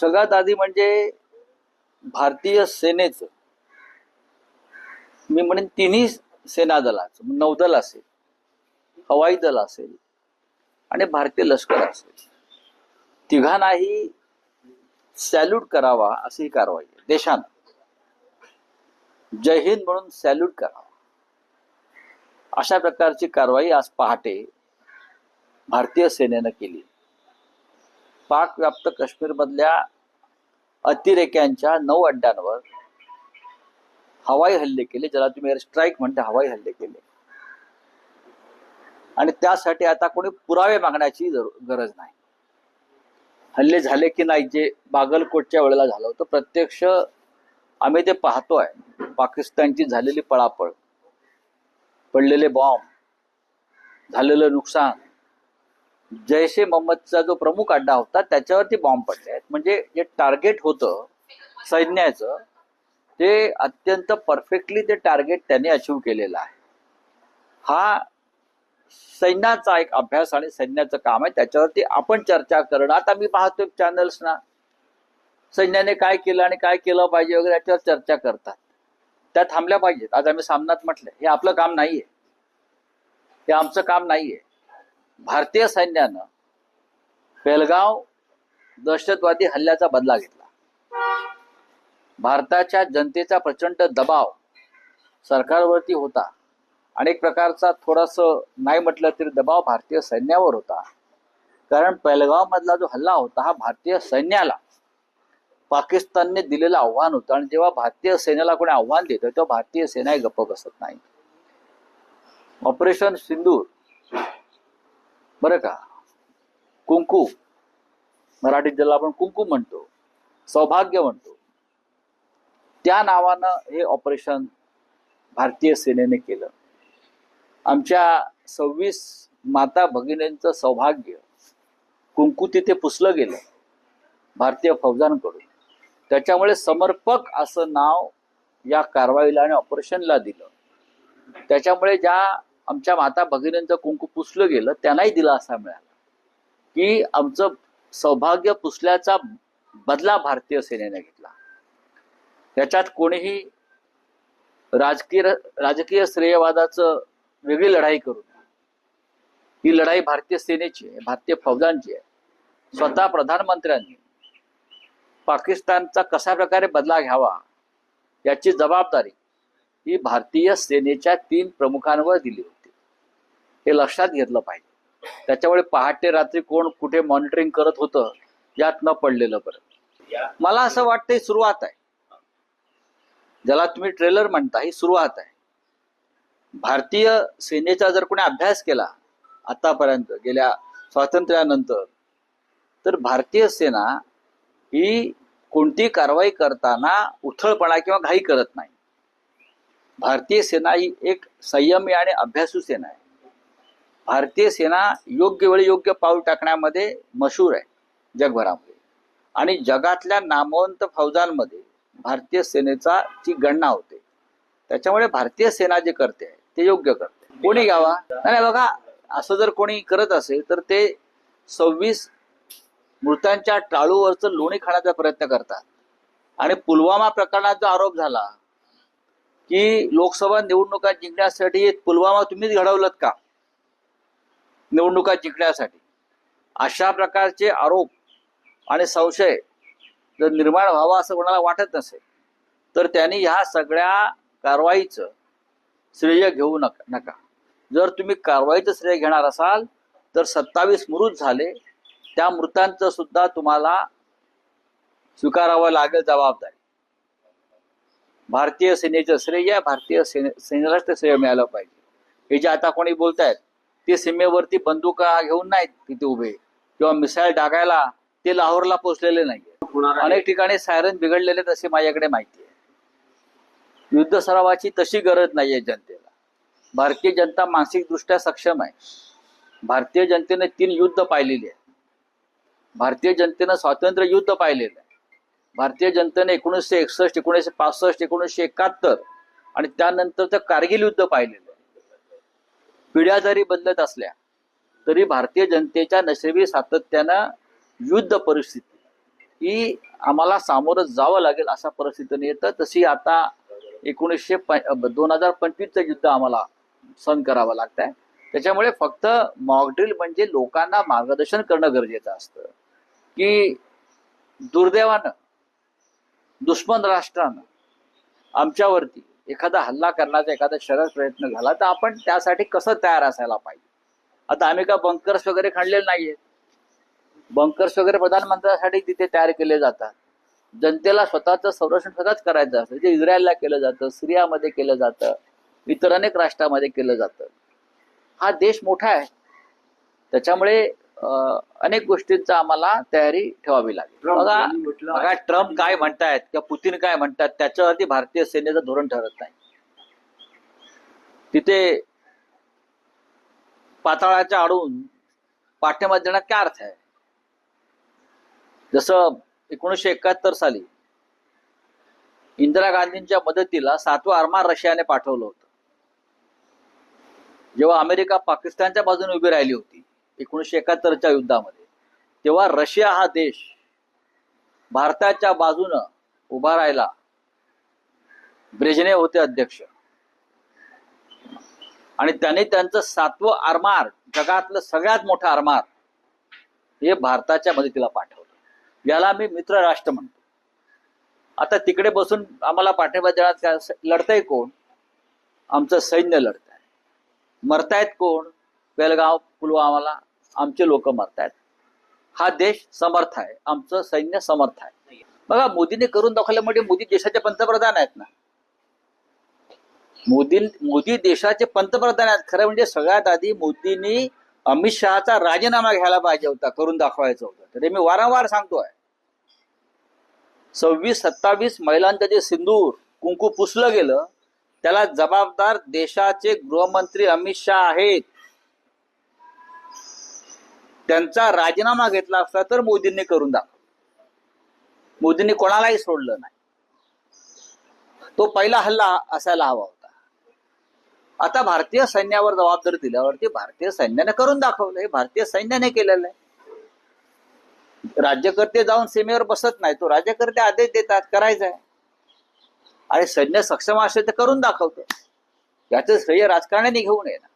सगळ्यात आधी म्हणजे भारतीय सेनेचं. मी म्हणेन तिन्ही सेना दलाचं. नौदल असेल हवाई दल असेल आणि भारतीय लष्कर असेल. तिघांनाही सॅल्यूट करावा अशी ही कारवाई आहे. देशानं. जय हिंद म्हणून सॅल्यूट करावा. अशा प्रकारची कारवाई आज पहाटे भारतीय सेनेनं केली. पाक व्याप्त काश्मीरमधल्या अतिरेक्यांच्या नऊ अड्ड्यांवर हवाई हल्ले केले. ज्याला तुम्ही एअर स्ट्राईक म्हणते हवाई हल्ले केले. आणि त्यासाठी आता कोणी पुरावे मागण्याची गरज नाही. हल्ले झाले की नाही जे बागलकोटच्या वेळेला झालं होतं. प्रत्यक्ष आम्ही ते पाहतोय. पाकिस्तानची झालेली पळापळ पडलेले बॉम्ब झालेलं नुकसान जैश ए मोहम्मदचा जो प्रमुख अड्डा होता त्याच्यावरती बॉम्ब पडले आहेत. म्हणजे जे टार्गेट होतं सैन्याचं ते अत्यंत परफेक्टली ते टार्गेट त्यांनी अचीव केलेलं आहे. हा सैन्याचा एक अभ्यास आणि सैन्याचं काम आहे. त्याच्यावरती आपण चर्चा करणं. आता मी पाहतोय चॅनल्स ना. सैन्याने काय केलं आणि काय केलं पाहिजे वगैरे याच्यावर चर्चा करतात. त्या थांबल्या पाहिजेत. आज आम्ही सामनात म्हटलंय हे आपलं काम नाहीये. हे आमचं काम नाहीये. भारतीय सैन्यानं पेलगाव दहशतवादी हल्ल्याचा बदला घेतला. भारताच्या जनतेचा प्रचंड दबाव सरकारवरती होता. अनेक प्रकारचा थोडस नाही म्हटलं तरी दबाव भारतीय सैन्यावर होता. कारण पेलगाव मधला जो हल्ला होता हा भारतीय सैन्याला पाकिस्तानने दिलेलं आव्हान होतं. आणि जेव्हा भारतीय सैन्याला कोणी आव्हान देतं तेव्हा भारतीय सेनाही गप्प बसत नाही. ऑपरेशन सिंदूर बरं का? कुंकू. मराठीत ज्याला आपण कुंकू म्हणतो सौभाग्य म्हणतो. त्या नावानं हे ऑपरेशन भारतीय सेनेने केलं. आमच्या सव्वीस माता भगिनींचं सौभाग्य कुंकू तिथे पुसलं गेलं भारतीय फौजांकडून. त्याच्यामुळे समर्पक असं नाव या कारवाईला आणि ऑपरेशनला दिलं. त्याच्यामुळे ज्या आमच्या माता भगिनींचं कुंकू पुसलं गेलं त्यांनाही दिलासा मिळाला. की आमचं सौभाग्य पुसल्याचा बदला भारतीय सेनेने घेतला. त्याच्यात कोणीही राजकीय राजकीय श्रेयवादाचं वेगळी लढाई करू नये. ही लढाई भारतीय सेनेची आहे भारतीय फौजांची आहे. स्वतः प्रधानमंत्र्यांनी पाकिस्तानचा कशा प्रकारे बदला घ्यावा याची जबाबदारी ही भारतीय सेनेच्या तीन प्रमुखांवर दिली होती. हे लक्षात घेतलं पाहिजे. त्याच्यामुळे पहाटे रात्री कोण कुठे मॉनिटरिंग करत होतं यात न पडलेलं बरं. मला असं वाटतं ही सुरुवात आहे. ज्याला तुम्ही ट्रेलर म्हणता ही सुरुवात आहे. भारतीय सेनेचा जर कोणी अभ्यास केला आतापर्यंत गेल्या स्वातंत्र्यानंतर तर भारतीय सेना ही कोणती कारवाई करताना उथळपणा किंवा घाई करत नाही. भारतीय सेना ही एक संयमी आणि अभ्यासू सेना आहे. भारतीय सेना योग्य वेळी योग्य पाऊल टाकण्यामध्ये मशहूर आहे जगभरामध्ये. आणि जगातल्या नामवंत फौजांमध्ये भारतीय सेनेचा ची गणना होते. त्याच्यामुळे भारतीय सेना जे करते आहे, ते योग्य करते. कोणी घ्यावा नाही नाही, बघा असं जर कोणी करत असेल तर ते सव्वीस मृतांच्या टाळूवरचं लोणी खाण्याचा प्रयत्न करतात. आणि पुलवामा प्रकरणात जो आरोप झाला की लोकसभा निवडणुका जिंकण्यासाठी पुलवामा तुम्हीच घडवलत का? निवडणुका जिंकण्यासाठी. अशा प्रकारचे आरोप आणि संशय जर निर्माण व्हावा असं कोणाला वाटत नसेल तर त्यांनी ह्या सगळ्या कारवाईचं श्रेय घेऊ नका नका. जर तुम्ही कारवाईचं श्रेय घेणार असाल तर सत्तावीस मृत झाले त्या मृतांचं सुद्धा तुम्हाला स्वीकारावं लागेल जबाबदारी. भारतीय सेनेचं श्रेय भारतीय सेने सेनेलाच ते श्रेय मिळालं पाहिजे. हे जे आता कोणी बोलतायत ते सीमेवरती बंदुका घेऊन नाहीत तिथे उभे. किंवा मिसाईल डागायला ते लाहोरला पोहोचलेले नाही अनेक ठिकाणी सायरन बिघडलेले तसे माझ्याकडे माहिती आहे. युद्ध सरावाची तशी गरज नाहीये जनतेला. भारतीय जनता मानसिकदृष्ट्या सक्षम आहे. भारतीय जनतेने तीन युद्ध पाहिलेली आहे भारतीय जनतेनं स्वातंत्र्य युद्ध पाहिलेलं आहे. भारतीय जनतेने एकोणीसशे एकसष्ट एकोणीसशे पासष्ट एकोणीसशे एकाहत्तर आणि त्यानंतरचं कारगिल युद्ध पाहिलेलं पिढ्या जरी बदलत असल्या तरी भारतीय जनतेच्या नशिबी सातत्यानं युद्ध परिस्थिती ही आम्हाला सामोरं जावं लागेल अशा परिस्थितीने येतं. तशी आता एकोणीसशे दोन हजार पंचवीसचं युद्ध आम्हाला सहन करावं लागत आहे त्याच्यामुळे फक्त मॉकड्रिल म्हणजे लोकांना मार्गदर्शन करणं गरजेचं असतं. की दुर्दैवानं दुश्मन राष्ट्रानं आमच्यावरती एखादा हल्ला करण्याचा एखादा शरद प्रयत्न झाला तर आपण त्यासाठी कसं तयार असायला पाहिजे? आता आम्ही का बंकर्स वगैरे खणलेले नाहीये. बंकर्स वगैरे प्रधानमंत्र्यांसाठी तिथे तयार केले जातात. जनतेला स्वतःचं संरक्षण स्वतःच करायचं असतं. जे इस्रायलला केलं जातं सिरियामध्ये केलं जातं इतर अनेक राष्ट्रामध्ये केलं जातं. हा देश मोठा आहे. त्याच्यामुळे अनेक गोष्टींचा आम्हाला तयारी ठेवावी लागेल. बघा बघा ट्रम्प काय म्हणतायत किंवा पुतीन काय म्हणतात त्याच्यावरती भारतीय सेनेचं धोरण ठरत नाही. तिथे पाताळाच्या आडून पाठिंबा देण्यात काय अर्थ आहे? जसं एकोणीसशे एकाहत्तर साली इंदिरा गांधींच्या मदतीला सातवं आरमार रशियाने पाठवलं होतं. जेव्हा अमेरिका पाकिस्तानच्या बाजूने उभी राहिली होती एकोणीसशे एकाहत्तरच्या युद्धामध्ये. तेव्हा रशिया हा देश भारताच्या बाजूनं उभा राहिला. ब्रेजने होते अध्यक्ष. आणि त्यांनी त्यांचं सातवं आरमार जगातलं सगळ्यात मोठं आरमार हे भारताच्या मदतीला पाठवलं. याला मी मित्र राष्ट्र म्हणतो. आता तिकडे बसून आम्हाला पाठिंबा देण्यात काय लढतंय कोण? आमचं सैन्य लढत आहे मरतायत कोण? बेलगाव पुलवामाला. आमचे लोक मरतायत. हा देश समर्थ आहे. आमचं सैन्य समर्थ आहे. बघा मोदीने करून दाखवलं म्हणजे मोदी देशाचे पंतप्रधान आहेत ना. मोदी मोदी देशाचे पंतप्रधान आहेत. खरं म्हणजे सगळ्यात आधी मोदींनी अमित शहाचा राजीनामा घ्यायला पाहिजे होता करून दाखवायचं होतं. तर मी वारंवार सांगतोय. सव्वीस सत्तावीस महिलांचं जे सिंदूर कुंकू पुसलं गेलं त्याला जबाबदार देशाचे गृहमंत्री अमित शहा आहेत. त्यांचा राजीनामा घेतला असता तर मोदींनी करून दाखवलं. मोदींनी कोणालाही सोडलं नाही. तो पहिला हल्ला असायला हवा होता. आता भारतीय सैन्यावर जबाबदारी दिल्यावरती भारतीय सैन्याने करून दाखवलं हे भारतीय सैन्याने केलेलं आहे. राज्यकर्ते जाऊन सीमेवर बसत नाही. तो राज्यकर्ते आदेश देतात करायचा आहे. आणि सैन्य सक्षम असेल तर करून दाखवतो याचं श्रेय राजकारण्याने घेऊन येणार.